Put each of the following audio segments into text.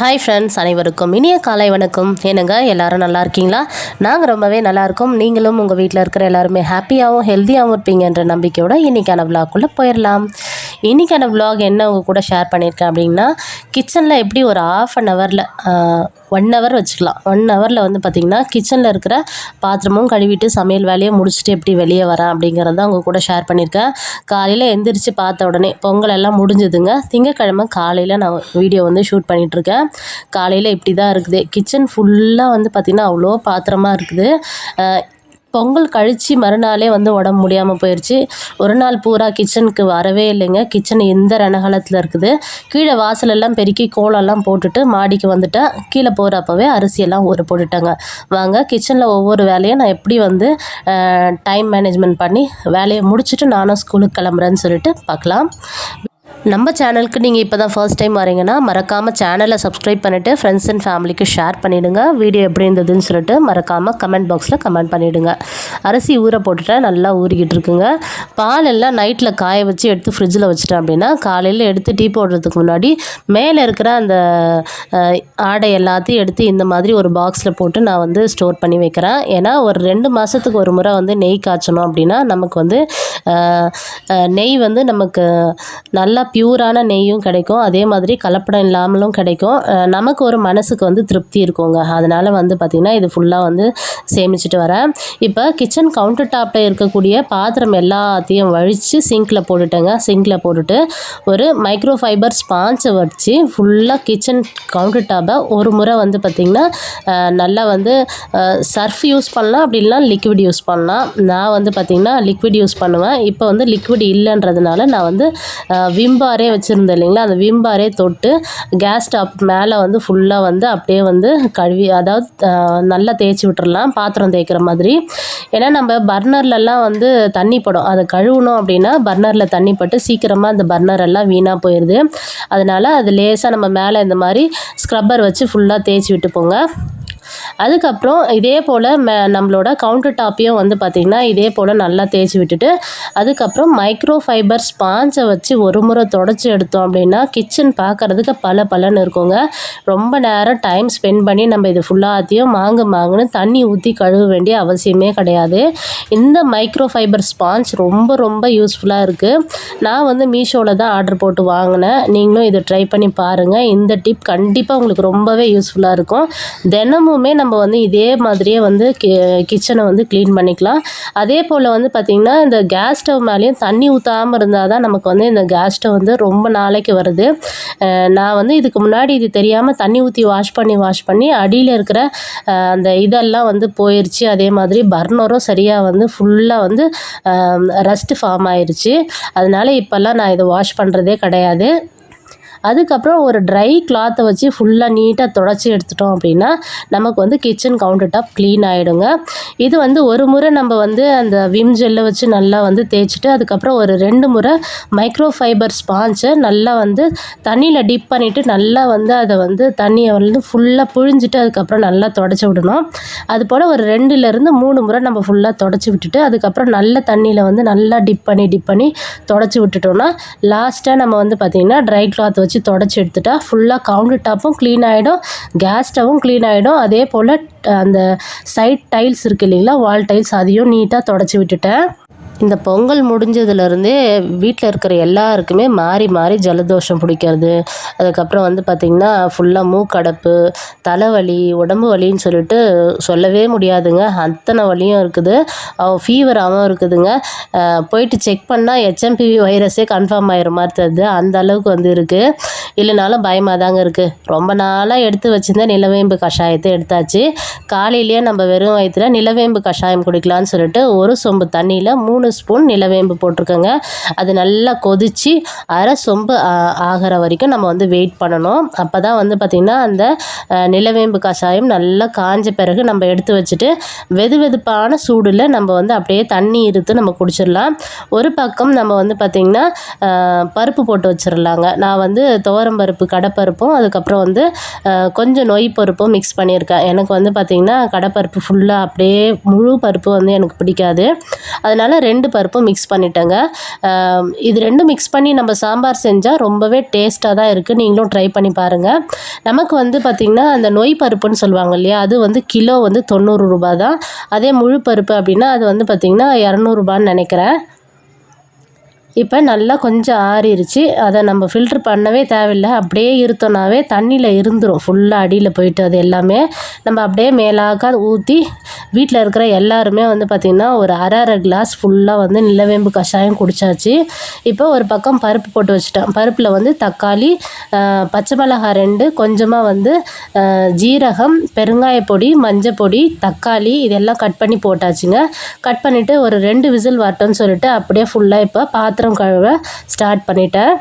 Hi friends அனைவருக்கும் இனிய காலை வணக்கம். என்னங்க எல்லாரும் நல்லா இருக்கீங்களா? நாங்கள் ரொம்பவே நல்லா இருக்கோம். நீங்களும் உங்கள் வீட்டில் இருக்கிற எல்லாருமே ஹாப்பியாகவும் ஹெல்த்தியாகவும் இருப்பீங்கன்ற நம்பிக்கையோட இன்றைக்கான விழாக்குள்ளே போயிடலாம் இன்றைக்கான விலாக் என்ன உங்கள் கூட ஷேர் பண்ணியிருக்கேன் அப்படின்னா கிச்சனில் எப்படி ஒரு ஆஃப் அன் ஹவரில் ஒன் ஹவர் வச்சுக்கலாம். ஒன் ஹவரில் வந்து பார்த்திங்கன்னா கிச்சனில் இருக்கிற பாத்திரமும் கழுவிட்டு சமையல் வேலையை முடிச்சுட்டு எப்படி வெளியே வரேன் அப்படிங்கிறத உங்கள் கூட ஷேர் பண்ணியிருக்கேன். காலையில் எந்திரிச்சு பார்த்த உடனே பொங்கல் எல்லாம் முடிஞ்சுதுங்க. திங்கக்கிழமை காலையில் நான் வீடியோ வந்து ஷூட் பண்ணிகிட்ருக்கேன் காலையில் இப்படி தான் இருக்குது. கிச்சன் ஃபுல்லாக வந்து பார்த்திங்கன்னா அவ்வளோ பாத்திரமாக இருக்குது. பொங்கல் கழித்து மறுநாளே வந்து உடம்பு முடியாமல் போயிடுச்சு ஒரு நாள் பூரா கிச்சனுக்கு வரவே இல்லைங்க. கிச்சன் இந்த ரணகாலத்தில் இருக்குது. கீழே வாசலெல்லாம் பெருக்கி கோலெல்லாம் போட்டுட்டு மாடிக்கு வந்துட்டேன் கீழே போகிறப்பவே அரிசியெல்லாம் ஊற போட்டுட்டேங்க. வாங்க கிச்சனில் ஒவ்வொரு வேலையும் நான் எப்படி வந்து டைம் மேனேஜ்மெண்ட் பண்ணி வேலையை முடிச்சுட்டு நானும் ஸ்கூலுக்கு கிளம்புறேன்னு சொல்லிட்டு பார்க்கலாம். நம்ம சேனலுக்கு நீங்கள் இப்போ தான் ஃபர்ஸ்ட் டைம் வரீங்கன்னா மறக்காமல் சேனலை சப்ஸ்கிரைப் பண்ணிவிட்டு ஃப்ரெண்ட்ஸ் அண்ட் ஃபேமிலிக்கு ஷேர் பண்ணிவிடுங்க வீடியோ எப்படி இருந்ததுன்னு சொல்லிட்டு மறக்காமல் கமெண்ட் பாக்ஸில் கமெண்ட் பண்ணிவிடுங்க அரிசி ஊற போட்டுட்டேன் நல்லா ஊறிக்கிட்டு இருக்குங்க. பால் எல்லாம் நைட்டில் காய வச்சு எடுத்து ஃப்ரிட்ஜில் வச்சுட்டேன் அப்படின்னா காலையில் எடுத்து டீ போடுறதுக்கு முன்னாடி மேலே இருக்கிற அந்த ஆடை எல்லாத்தையும் எடுத்து இந்த மாதிரி ஒரு பாக்ஸில் போட்டு நான் வந்து ஸ்டோர் பண்ணி வைக்கிறேன். ஏன்னா ஒரு ரெண்டு மாதத்துக்கு ஒரு முறை வந்து நெய் காய்ச்சணும் அப்படின்னா நமக்கு வந்து நெய் வந்து நமக்கு நல்லா பியூரான நெய்யும் கிடைக்கும். அதே மாதிரி கலப்படம் இல்லாமலும் கிடைக்கும். நமக்கு ஒரு மனசுக்கு வந்து திருப்தி இருக்குங்க. அதனால் வந்து பார்த்திங்கன்னா இது ஃபுல்லாக வந்து சேமிச்சுட்டு வரேன். இப்போ கிச்சன் கவுண்டர் டாப்பில் இருக்கக்கூடிய பாத்திரம் எல்லாத்தையும் வழித்து சிங்கில் போட்டுட்டேங்க. சிங்கில் போட்டுட்டு ஒரு மைக்ரோ ஃபைபர் ஸ்பான்ஸை வச்சு ஃபுல்லாக கிச்சன் கவுண்டர் டாப்பை ஒரு முறை வந்து பார்த்திங்கன்னா நல்லா வந்து சர்ஃப் யூஸ் பண்ணலாம். அப்படி இல்லைனா லிக்விட் யூஸ் பண்ணலாம். நான் வந்து பார்த்திங்கன்னா லிக்விட் யூஸ் பண்ணுவேன். இப்போ வந்து லிக்விட் இல்லைன்றதுனால நான் வந்து விம் விம்பாரே வச்சுருந்தேன் இல்லைங்களா? அந்த விம்பாரே தொட்டு கேஸ் ஸ்டாப் மேலே வந்து ஃபுல்லாக வந்து அப்படியே வந்து கழுவி அதாவது நல்லா தேய்ச்சி விட்டுறலாம் பாத்திரம் தேய்க்கிற மாதிரி. ஏன்னா நம்ம பர்னர்லலாம் வந்து தண்ணி படும். அதை கழுவணும் அப்படின்னா பர்னரில் தண்ணி பட்டு சீக்கிரமாக அந்த பர்னர் எல்லாம் வீணாக போயிடுது அதனால் அது லேசாக நம்ம மேலே இந்த மாதிரி ஸ்க்ரப்பர் வச்சு ஃபுல்லாக தேய்ச்சி விட்டு போங்க அதுக்கப்புறம் இதே போல் மே நம்மளோட கவுண்டர் டாப்பையும் வந்து பார்த்திங்கன்னா இதே போல் நல்லா தேய்ச்சி விட்டுட்டு அதுக்கப்புறம் மைக்ரோ ஃபைபர் ஸ்பாஞ்சை வச்சு ஒரு முறை தொடச்சி எடுத்தோம் அப்படின்னா கிச்சன் பார்க்குறதுக்கு பல பலன்னு இருக்குங்க. ரொம்ப நேரம் டைம் ஸ்பெண்ட் பண்ணி நம்ம இது ஃபுல்லாத்தையும் மாங்கு மாங்குன்னு தண்ணி ஊற்றி கழுவ வேண்டிய அவசியமே கிடையாது. இந்த மைக்ரோ ஃபைபர் ஸ்பாஞ்ச் ரொம்ப ரொம்ப யூஸ்ஃபுல்லாக இருக்குது நான் வந்து மீஷோவில் தான் ஆர்டர் போட்டு வாங்கினேன். நீங்களும் இதை ட்ரை பண்ணி பாருங்கள் இந்த டிப் கண்டிப்பாக உங்களுக்கு ரொம்பவே யூஸ்ஃபுல்லாக இருக்கும். தினமும் நம்ம வந்து இதே மாதிரியே வந்து கி கிச்சனை வந்து க்ளீன் பண்ணிக்கலாம். அதே போல் வந்து பார்த்திங்கன்னா இந்த கேஸ் ஸ்டவ் மேலேயும் தண்ணி ஊற்றாமல் இருந்தால் தான் நமக்கு வந்து இந்த கேஸ் ஸ்டவ் வந்து ரொம்ப நாளைக்கு வருது. நான் வந்து இதுக்கு முன்னாடி இது தெரியாமல் தண்ணி ஊற்றி வாஷ் பண்ணி வாஷ் பண்ணி அடியில் இருக்கிற அந்த இதெல்லாம் வந்து போயிடுச்சு அதே மாதிரி பர்னரும் சரியாக வந்து ஃபுல்லாக வந்து ரஸ்ட்டு ஃபார்ம் ஆயிடுச்சு அதனால் இப்போல்லாம் நான் இதை வாஷ் பண்ணுறதே கிடையாது. அதுக்கப்புறம் ஒரு ட்ரை கிளாத்தை வச்சு ஃபுல்லாக நீட்டாக தொடச்சி எடுத்துட்டோம் அப்படின்னா நமக்கு வந்து கிச்சன் கவுண்டர் டாப் க்ளீன் ஆகிடுங்க இது வந்து ஒரு முறை நம்ம வந்து அந்த விம் ஜெல்லை வச்சு நல்லா வந்து தேய்ச்சிட்டு அதுக்கப்புறம் ஒரு ரெண்டு முறை மைக்ரோ ஃபைபர் ஸ்பாஞ்சை நல்லா வந்து தண்ணியில் டிப் பண்ணிவிட்டு நல்லா வந்து அதை வந்து தண்ணியை வந்து ஃபுல்லாக புழிஞ்சிட்டு அதுக்கப்புறம் நல்லா தொடச்சி விடணும். அது போல் ஒரு ரெண்டுலேருந்து மூணு முறை நம்ம ஃபுல்லாக தொடச்சி விட்டுட்டு அதுக்கப்புறம் நல்ல தண்ணியில் வந்து நல்லா டிப் பண்ணி டிப் பண்ணி தொடச்சி விட்டுட்டோம்னா லாஸ்ட்டாக நம்ம வந்து பார்த்திங்கன்னா ட்ரை கிளாத் வச்சு வச்சு தொடச்சி எடுத்துட்டா ஃபுல்லாக கவுண்டர் டாப்பும் க்ளீன் ஆகிடும் கேஸ் ஸ்டவும் க்ளீன் ஆகிடும் அதே போல் அந்த சைட் டைல்ஸ் இருக்குது இல்லைங்களா? வால் டைல்ஸ் அதையும் நீட்டாக தொடச்சி விட்டுட்டேன். இந்த பொங்கல் முடிஞ்சதுலேருந்தே வீட்டில் இருக்கிற எல்லாருக்குமே மாறி மாறி ஜலதோஷம் பிடிக்கிறது. அதுக்கப்புறம் வந்து பார்த்திங்கன்னா ஃபுல்லாக மூக்கடைப்பு தலைவலி உடம்பு வலின்னு சொல்லிட்டு சொல்லவே முடியாதுங்க. அத்தனை வலியும் இருக்குது. ஃபீவராகவும் இருக்குதுங்க. போயிட்டு செக் பண்ணால் ஹெச்எம்பிவி வைரஸே கன்ஃபார்ம் ஆகிற மாதிரி தருது அந்த அளவுக்கு வந்து இருக்குது இல்லைனாலும் பயமாக தாங்க இருக்குது ரொம்ப நாளாக எடுத்து வச்சிருந்த நிலவேம்பு கஷாயத்தை எடுத்தாச்சு. காலையிலேயே நம்ம வெறும் வயிற்றுல நிலவேம்பு கஷாயம் குடிக்கலாம்னு சொல்லிட்டு ஒரு சொம்பு தண்ணியில் மூணு ஸ்பூன் நிலவேம்பு போட்டிருக்கோங்க. அது நல்லா கொதித்து அரை சொம்பு ஆ- ஆகிற வரைக்கும் நம்ம வந்து வெயிட் பண்ணணும். அப்போ தான் வந்து பார்த்திங்கன்னா அந்த நிலவேம்பு கஷாயம் நல்லா காஞ்ச பிறகு நம்ம எடுத்து வச்சுட்டு வெது வெதுப்பான சூடில் நம்ம வந்து அப்படியே தண்ணி இருத்து நம்ம குடிச்சிடலாம். ஒரு பக்கம் நம்ம வந்து பார்த்திங்கன்னா பருப்பு போட்டு வச்சிடலாங்க. நான் வந்து துவரம் பருப்பு கடப்பருப்பும் அதுக்கப்புறம் வந்து கொஞ்சம் நொய் பருப்பும் மிக்ஸ் பண்ணியிருக்கேன். எனக்கு வந்து பார்த்திங்கன்னா கடப்பருப்பு ஃபுல்லாக அப்படியே முழு பருப்பு வந்து எனக்கு பிடிக்காது. அதனால் ரெண்டு பருப்பும் மிக்ஸ் பண்ணிட்டேங்க. இது ரெண்டும் மிக்ஸ் பண்ணி நம்ம சாம்பார் செஞ்சால் ரொம்பவே டேஸ்ட்டாக தான் இருக்குது நீங்களும் ட்ரை பண்ணி பாருங்கள் நமக்கு வந்து பார்த்திங்கன்னா அந்த நொய் பருப்புன்னு சொல்லுவாங்க இல்லையா அது வந்து கிலோ வந்து தொண்ணூறு ரூபா தான். அதே முழு பருப்பு அப்படின்னா அது வந்து பார்த்திங்கன்னா இரநூறுபான்னு நினைக்கிறேன். இப்போ நல்லா கொஞ்சம் ஆறிடுச்சு அதை நம்ம ஃபில்ட்ரு பண்ணவே தேவையில்லை. அப்படியே இருத்தோம்னாவே தண்ணியில் இருந்துடும் ஃபுல்லாக அடியில் போயிட்டு அது எல்லாமே. நம்ம அப்படியே மேலாக ஊற்றி வீட்டில் இருக்கிற எல்லாருமே வந்து பார்த்திங்கன்னா ஒரு அரை அரை கிளாஸ் ஃபுல்லாக வந்து நிலவேம்பு கஷாயம் குடிச்சாச்சு. இப்போ ஒரு பக்கம் பருப்பு போட்டு வச்சுட்டேன் பருப்பில் வந்து தக்காளி பச்சை மிளகாய் ரெண்டு கொஞ்சமாக வந்து ஜீரகம் பெருங்காய பொடி மஞ்சள் பொடி தக்காளி இதெல்லாம் கட் பண்ணி போட்டாச்சுங்க. கட் பண்ணிவிட்டு ஒரு ரெண்டு விசில் வரட்டும்னு சொல்லிட்டு அப்படியே ஃபுல்லாக இப்போ பார்த்து பாத்திரம் கழுவ ஸ்டார்ட் பண்ணிட்டேன்.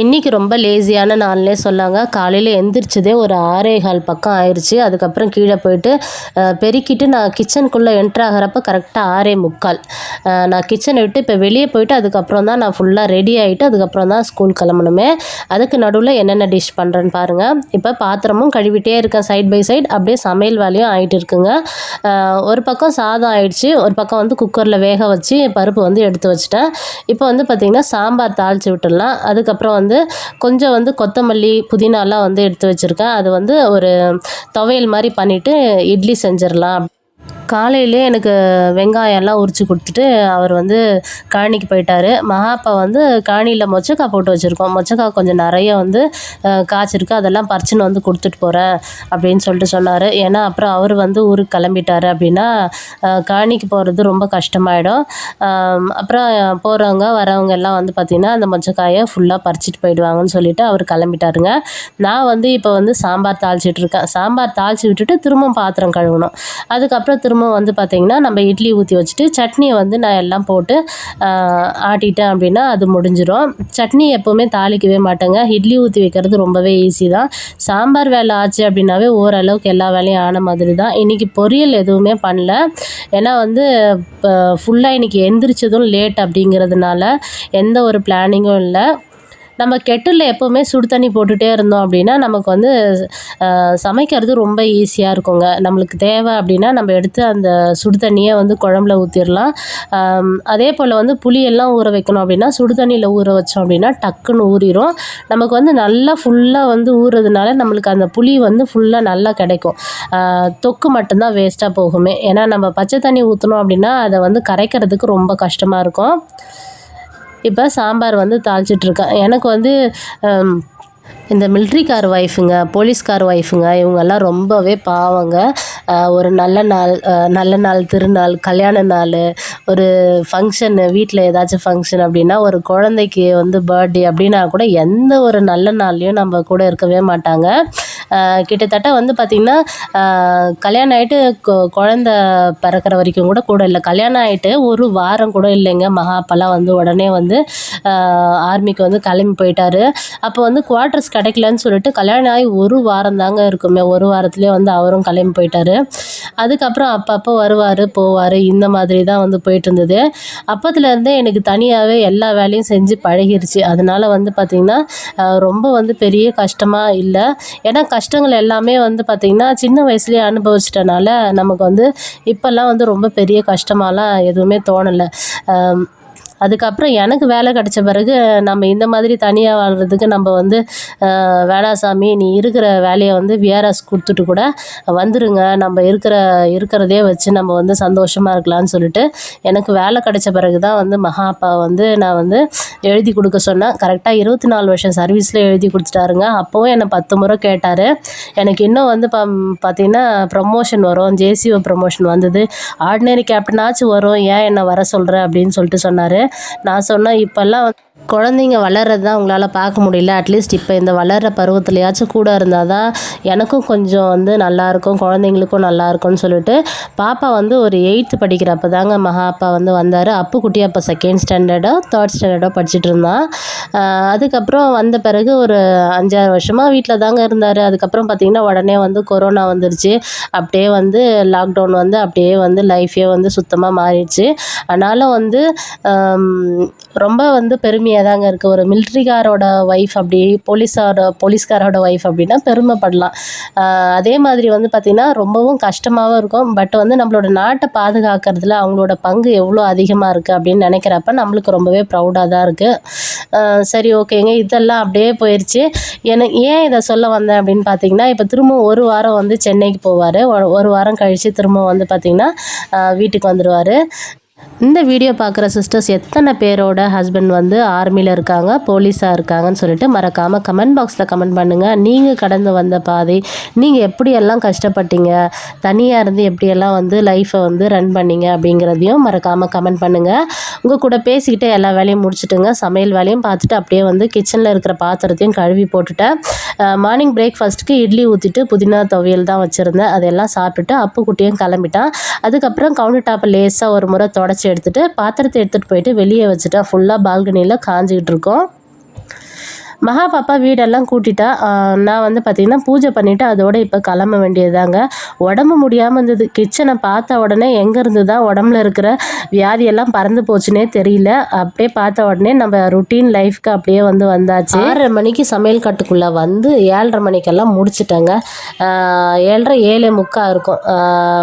இன்றைக்கி ரொம்ப லேசியான நாள்னே சொன்னாங்க காலையில் எந்திரிச்சதே ஒரு ஆறே கால் பக்கம் ஆயிடுச்சு அதுக்கப்புறம் கீழே போயிட்டு பெருக்கிட்டு நான் கிச்சனுக்குள்ளே என்ட்ரு ஆகிறப்ப கரெக்டாக ஆறே முக்கால். நான் கிச்சனை விட்டு இப்போ வெளியே போயிட்டு அதுக்கப்புறம் தான் நான் ஃபுல்லாக ரெடி ஆகிட்டு அதுக்கப்புறம் தான் ஸ்கூல் கிளம்பணுமே. அதுக்கு நடுவில் என்னென்ன டிஷ் பண்ணுறேன்னு பாருங்கள் இப்போ பாத்திரமும் கழுவிட்டே இருக்கேன். சைட் பை சைடு அப்படியே சமையல் வேலையும் ஆகிட்டு இருக்குங்க. ஒரு பக்கம் சாதம் ஆயிடுச்சு. ஒரு பக்கம் வந்து குக்கரில் வேக வச்சு பருப்பு வந்து எடுத்து வச்சுட்டேன். இப்போ வந்து பார்த்திங்கன்னா சாம்பார் தாளித்து விட்டுடலாம். அதுக்கப்புறம் வந்து கொஞ்சம் வந்து கொத்தமல்லி புதினாலாம் வந்து எடுத்து வச்சுருக்கேன். அது வந்து ஒரு துவையல் மாதிரி பண்ணிவிட்டு இட்லி செஞ்சிடலாம். காலையிலே எனக்கு வெங்காயம்லாம் உரித்து கொடுத்துட்டு அவர் வந்து காணிக்கு போயிட்டாரு. மகாப்பா வந்து காணியில் மொச்சக்காய் போட்டு வச்சுருக்கோம். மொச்சக்காய் கொஞ்சம் நிறைய வந்து காய்ச்சிருக்கு. அதெல்லாம் பறிச்சுன்னு வந்து கொடுத்துட்டு போகிறேன் அப்படின்னு சொல்லிட்டு சொன்னார். ஏன்னா அப்புறம் அவர் வந்து ஊருக்கு கிளம்பிட்டாரு அப்படின்னா காணிக்கு போகிறது ரொம்ப கஷ்டமாயிடும். அப்புறம் போகிறவங்க வரவங்க எல்லாம் வந்து பார்த்திங்கன்னா அந்த மொச்சக்காயை ஃபுல்லாக பறிச்சிட்டு போயிடுவாங்கன்னு சொல்லிட்டு அவர் கிளம்பிட்டாருங்க. நான் வந்து இப்போ வந்து சாம்பார் தாளிச்சிட்டுருக்கேன் சாம்பார் தாளித்து விட்டுட்டு திரும்ப பாத்திரம் கழுவணும். அதுக்கப்புறம் திரும்ப வந்து பார்த்திங்கன்னா நம்ம இட்லி ஊற்றி வச்சுட்டு சட்னியை வந்து நான் எல்லாம் போட்டு ஆட்டிட்டேன் அப்படின்னா அது முடிஞ்சிடும் சட்னி எப்போவுமே தாளிக்கவே மாட்டேங்க. இட்லி ஊற்றி வைக்கிறது ரொம்பவே ஈஸி தான். சாம்பார் வேலை ஆச்சு அப்படின்னாவே ஓரளவுக்கு எல்லா வேலையும் ஆன மாதிரி தான். இன்றைக்கி பொரியல் எதுவுமே பண்ணல. ஏன்னா வந்து ஃபுல்லாக இன்றைக்கி எந்திரிச்சதும் லேட் அப்படிங்கிறதுனால எந்த ஒரு பிளானிங்கும் இல்லை. நம்ம கெட்டில் எப்போவுமே சுடு தண்ணி போட்டுகிட்டே இருந்தோம் அப்படின்னா நமக்கு வந்து சமைக்கிறது ரொம்ப ஈஸியாக இருக்குங்க. நம்மளுக்கு தேவை அப்படின்னா நம்ம எடுத்து அந்த சுடு தண்ணியை வந்து குழம்புல ஊற்றிடலாம் அதே போல் வந்து புளியெல்லாம் ஊற வைக்கணும் அப்படின்னா சுடு தண்ணியில் ஊற வச்சோம் அப்படின்னா டக்குன்னு ஊறிடும் நமக்கு வந்து நல்லா ஃபுல்லாக வந்து ஊறுறதுனால நம்மளுக்கு அந்த புளி வந்து ஃபுல்லாக நல்லா கிடைக்கும். தொக்கு மட்டும்தான் வேஸ்ட்டாக போகுமே. ஏன்னா நம்ம பச்சை தண்ணி ஊற்றணும் அப்படின்னா அதை வந்து கரைக்கிறதுக்கு ரொம்ப கஷ்டமாக இருக்கும். இப்போ சாம்பார் வந்து தாளிச்சிட்ருக்கேன் எனக்கு வந்து ஹம், இந்த மிலிட்ரிக்கார் ஒய்ஃபுங்க போலீஸ்கார் ஒய்ஃபுங்க இவங்கெல்லாம் ரொம்பவே பாவங்க. ஒரு நல்ல நாள் நல்ல நாள் திருநாள் கல்யாண நாள் ஒரு ஃபங்க்ஷனு வீட்டில் ஏதாச்சும் ஃபங்க்ஷன் அப்படின்னா ஒரு குழந்தைக்கு வந்து பர்த்டே அப்படின்னா கூட எந்த ஒரு நல்ல நாள்லையும் நம்ம கூட இருக்கவே மாட்டாங்க. கிட்டத்தட்ட வந்து பார்த்திங்கன்னா கல்யாணம் ஆகிட்டு குழந்த பிறக்கிற வரைக்கும் கூட கூட இல்லை. கல்யாணம் ஆகிட்டு ஒரு வாரம் கூட இல்லைங்க. மகாப்பெல்லாம் வந்து உடனே வந்து ஆர்மிக்கு வந்து கிளம்பி போயிட்டாரு. அப்போ வந்து குவார்ட்டர்ஸ் கிடைக்கலன்னு சொல்லிட்டு கல்யாணம் ஆகி ஒரு வாரம் தாங்க இருக்குமே. ஒரு வாரத்துலேயே வந்து அவரும் கிளம்பி போயிட்டார். அதுக்கப்புறம் அப்பப்போ வருவார் போவார். இந்த மாதிரி தான் வந்து போயிட்டு இருந்தது அப்பத்துலேருந்தே எனக்கு தனியாகவே எல்லா வேலையும் செஞ்சு பழகிருச்சு. அதனால வந்து பார்த்திங்கன்னா ரொம்ப வந்து பெரிய கஷ்டமாக இல்லை. ஏன்னா கஷ்டங்கள் எல்லாமே வந்து பார்த்திங்கன்னா சின்ன வயசுலேயே அனுபவிச்சிட்டனால நமக்கு வந்து இப்போல்லாம் வந்து ரொம்ப பெரிய கஷ்டமாலாம் எதுவுமே தோணலை. அதுக்கப்புறம் எனக்கு வேலை கிடைச்ச பிறகு நம்ம இந்த மாதிரி தனியாக வாழ்கிறதுக்கு நம்ம வந்து வேளாசாமி நீ இருக்கிற வேலையை வந்து விஆர்எஸ் கொடுத்துட்டு கூட வந்துருங்க. நம்ம இருக்கிற இருக்கிறதே வச்சு நம்ம வந்து சந்தோஷமாக இருக்கலாம்னு சொல்லிட்டு எனக்கு வேலை கிடைச்ச பிறகு தான் வந்து மகா அப்பா வந்து நான் வந்து எழுதி கொடுக்க சொன்னேன். கரெக்டாக இருபத்தி நாலு வருஷம் சர்வீஸில் எழுதி கொடுத்துட்டாருங்க. அப்போவும் என்னை பத்து முறை கேட்டார். எனக்கு இன்னும் வந்து ப பார்த்தீங்கன்னா ப்ரமோஷன் வரும். ஜேசிஓ ப்ரமோஷன் வந்தது. ஆர்டினரி கேப்டனாச்சும் வரும். ஏன் என்னை வர சொல்கிற அப்படின்னு சொல்லிட்டு சொன்னார். நான் சொன்னேன் இப்போல்லாம் குழந்தைங்க வளர்றது தான் உங்களால் பார்க்க முடியல. அட்லீஸ்ட் இப்போ இந்த வளர்கிற பருவத்துலையாச்சும் கூட இருந்தால் தான் எனக்கும் கொஞ்சம் வந்து நல்லாயிருக்கும் குழந்தைங்களுக்கும் நல்லாயிருக்கும்னு சொல்லிட்டு பாப்பா வந்து ஒரு எயித்து படிக்கிறப்ப தாங்க மகா அப்பா வந்து வந்தார். அப்பு குட்டி அப்போ செகண்ட் ஸ்டாண்டர்டோ தேர்ட் ஸ்டாண்டர்டோ படிச்சுட்டு இருந்தான். அதுக்கப்புறம் வந்த பிறகு ஒரு அஞ்சாறு வருஷமாக வீட்டில் தாங்க இருந்தார். அதுக்கப்புறம் பார்த்திங்கன்னா உடனே வந்து கொரோனா வந்துருச்சு. அப்படியே வந்து லாக்டவுன் வந்து அப்படியே வந்து லைஃபே வந்து சுத்தமாக மாறிடுச்சு. அதனால் வந்து ரொம்ப வந்து பெருமையாக பெருமையாக தாங்க இருக்குது ஒரு மிலிட்ரிக்காரோட ஒய்ஃப் அப்படி போலீஸாரோட போலீஸ்காரோட ஒய்ஃப் அப்படின்னா பெருமைப்படலாம். அதே மாதிரி வந்து பார்த்திங்கன்னா ரொம்பவும் கஷ்டமாகவும் இருக்கும். பட் வந்து நம்மளோட நாட்டை பாதுகாக்கிறதுல அவங்களோட பங்கு எவ்வளோ அதிகமாக இருக்குது அப்படின்னு நினைக்கிறப்ப நம்மளுக்கு ரொம்பவே ப்ரௌடாக தான் இருக்குது சரி ஓகேங்க. இதெல்லாம் அப்படியே போயிடுச்சு எனக்கு ஏன் இதை சொல்ல வந்தேன் அப்படின்னு பார்த்தீங்கன்னா இப்போ திரும்ப ஒரு வாரம் வந்து சென்னைக்கு போவார். ஒரு வாரம் கழித்து திரும்ப வந்து பார்த்திங்கன்னா வீட்டுக்கு வந்துடுவார் இந்த வீடியோ பார்க்குற சிஸ்டர்ஸ் எத்தனை பேரோட ஹஸ்பண்ட் வந்து ஆர்மியில் இருக்காங்க போலீஸாக இருக்காங்கன்னு சொல்லிட்டு மறக்காமல் கமெண்ட் பாக்ஸில் கமெண்ட் பண்ணுங்கள் நீங்கள் கடந்து வந்த பாதை நீங்கள் எப்படியெல்லாம் கஷ்டப்பட்டீங்க தனியாக இருந்து எப்படியெல்லாம் வந்து லைஃப்பை வந்து ரன் பண்ணீங்க அப்படிங்கிறதையும் மறக்காமல் கமெண்ட் பண்ணுங்கள் உங்கள் கூட பேசிக்கிட்டே எல்லா வேலையும் முடிச்சுட்டுங்க சமையல் வேலையும் பார்த்துட்டு அப்படியே வந்து கிச்சனில் இருக்கிற பாத்திரத்தையும் கழுவி போட்டுட்டேன். மார்னிங் பிரேக்ஃபாஸ்ட்டுக்கு இட்லி ஊற்றிட்டு புதினா துவையல் தான் வச்சுருந்தேன். அதெல்லாம் சாப்பிட்டுட்டு அப்பு குட்டியும் கிளம்பிட்டான். அதுக்கப்புறம் கவுண்டர் டாப்பை லேசாக ஒரு முறை உடச்சி எடுத்துட்டு பாத்திரத்தை எடுத்துகிட்டு போயிட்டு வெளியே வச்சுட்டா ஃபுல்லாக பால்கனியில் காஞ்சிக்கிட்டு இருக்கோம். மகா பாப்பா வீடெல்லாம் கூட்டிட்டா நான் வந்து பார்த்திங்கன்னா பூஜை பண்ணிவிட்டு அதோட இப்போ கிளம்ப வேண்டியதாங்க உடம்பு முடியாமல் இருந்தது. கிச்சனை பார்த்த உடனே எங்கேருந்து தான் உடம்புல இருக்கிற வியாதியெல்லாம் பறந்து போச்சுனே தெரியல. அப்படியே பார்த்த உடனே நம்ம ருட்டீன் லைஃப்க்கு அப்படியே வந்து வந்தாச்சு. ஆறரை மணிக்கு சமையல் கட்டுக்குள்ளே வந்து ஏழரை மணிக்கெல்லாம் முடிச்சிட்டேங்க. ஏழரை ஏழே முக்கால் இருக்கும்.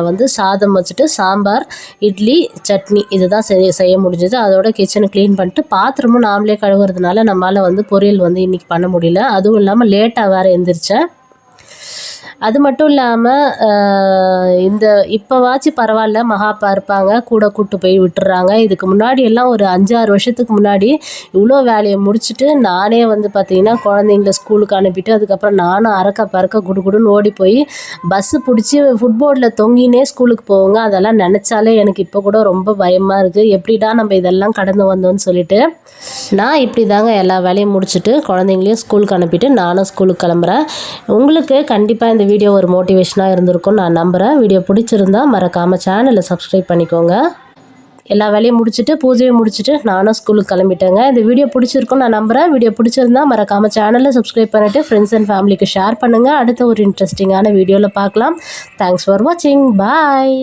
வந்து சாதம் வச்சுட்டு சாம்பார் இட்லி சட்னி இதுதான் செய்ய செய்ய முடிஞ்சது. அதோட கிச்சனை க்ளீன் பண்ணிட்டு பாத்திரமும் நாமளே கழுவுறதுனால நம்மளால் வந்து பொரியல் வந்து இன்றைக்கி பண்ண முடியல. அதுவும் இல்லாமல் லேட்டாக வேறு எழுந்திரிச்சேன் அது மட்டும் இல்லாமல் இந்த இப்போவாச்சும் பரவாயில்ல மகாப்பா இருப்பாங்க கூட கூட்டு போய் விட்டுறாங்க. இதுக்கு முன்னாடி எல்லாம் ஒரு அஞ்சாறு வருஷத்துக்கு முன்னாடி இவ்வளோ வேலையை முடிச்சுட்டு நானே வந்து பார்த்திங்கன்னா குழந்தைங்கள ஸ்கூலுக்கு அனுப்பிட்டு அதுக்கப்புறம் நானும் அறக்க பறக்க குடுகுடுன்னு ஓடி போய் பஸ்ஸு பிடிச்சி ஃபுட்போர்டில் தொங்கினே ஸ்கூலுக்கு போவோங்க. அதெல்லாம் நினச்சாலே எனக்கு இப்போ கூட ரொம்ப பயமாக இருக்குது எப்படிடா நம்ம இதெல்லாம் கடந்து வந்தோம்னு சொல்லிட்டு நான் இப்படி தாங்க எல்லா வேலையும் முடிச்சுட்டு குழந்தைங்களையும் ஸ்கூலுக்கு அனுப்பிட்டு நானும் ஸ்கூலுக்கு கிளம்புறேன். உங்களுக்கு கண்டிப்பாக இந்த வீடியோ ஒரு மோட்டிவேஷனாக இருந்திருக்கும் நான் நம்புகிறேன் வீடியோ பிடிச்சிருந்தா மறக்காமல் சேனலை சப்ஸ்கிரைப் பண்ணிக்கோங்க. எல்லா வேலையும் முடிச்சுட்டு பூஜையை முடிச்சுட்டு நானும் ஸ்கூலுக்கு கிளம்பிட்டேங்க. இந்த வீடியோ பிடிச்சிருக்கும் நான் நம்புகிறேன் வீடியோ பிடிச்சிருந்தா மறக்காமல் சேனலை சப்ஸ்கிரைப் பண்ணிவிட்டு ஃப்ரெண்ட்ஸ் அண்ட் ஃபேமிலிக்கு ஷேர் பண்ணுங்கள் அடுத்த ஒரு இன்ட்ரெஸ்டிங்கான வீடியோவில் பார்க்கலாம். தேங்க்ஸ் ஃபார் வாட்சிங் பாய்